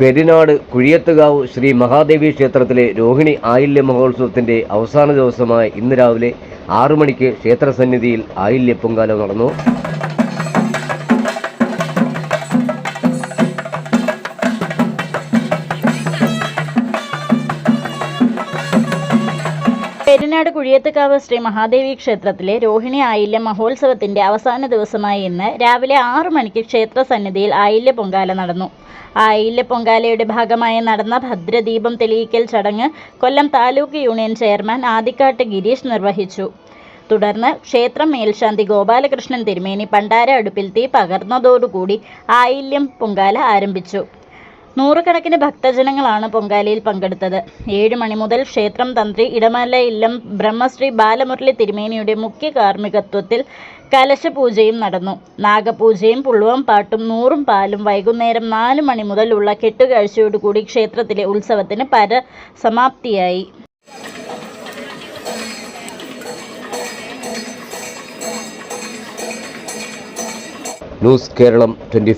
പെരിനാട് കുഴിയത്തുകാവ് ശ്രീ മഹാദേവി ക്ഷേത്രത്തിലെ രോഹിണി ആയില്യ മഹോത്സവത്തിന്റെ അവസാന ദിവസമായ ഇന്ന് രാവിലെ ആറു മണിക്ക് ക്ഷേത്രസന്നിധിയിൽ ആയില്യ പൊങ്കാല നടന്നു. പെരിനാട് കുഴിയത്തുകാവ് ശ്രീ മഹാദേവി ക്ഷേത്രത്തിലെ രോഹിണി ആയില്യ മഹോത്സവത്തിന്റെ അവസാന ദിവസമായ ഇന്ന് രാവിലെ ആറു മണിക്ക് ക്ഷേത്ര സന്നിധിയിൽ ആയില്യ പൊങ്കാല നടന്നു. ആയില്യ പൊങ്കാലയുടെ ഭാഗമായി നടന്ന ഭദ്രദീപം തെളിയിക്കൽ ചടങ്ങ് കൊല്ലം താലൂക്ക് യൂണിയൻ ചെയർമാൻ ആദിക്കാട്ട് ഗിരീഷ് നിർവഹിച്ചു. തുടർന്ന് ക്ഷേത്രം മേൽശാന്തി ഗോപാലകൃഷ്ണൻ തിരുമേനി പണ്ടാര അടുപ്പിൽ തീ പകർന്നതോടുകൂടി ആയില്യം പൊങ്കാല ആരംഭിച്ചു. നൂറുകണക്കിന് ഭക്തജനങ്ങളാണ് പൊങ്കാലയിൽ പങ്കെടുത്തത്. ഏഴ് മണി മുതൽ ക്ഷേത്രം തന്ത്രി ഇടമല ഇല്ലം ബ്രഹ്മശ്രീ ബാലമുരളി തിരുമേനിയുടെ മുഖ്യ കാർമ്മികത്വത്തിൽ കലശപൂജയും നടന്നു. നാഗപൂജയും പുള്ളുവം പാട്ടും നൂറും പാലും വൈകുന്നേരം നാല് മണി മുതലുള്ള കെട്ടുകാഴ്ചയോടുകൂടി ക്ഷേത്രത്തിലെ ഉത്സവത്തിന് പര സമാപ്തിയായി ന്യൂസ് കേരളം ട്വന്റി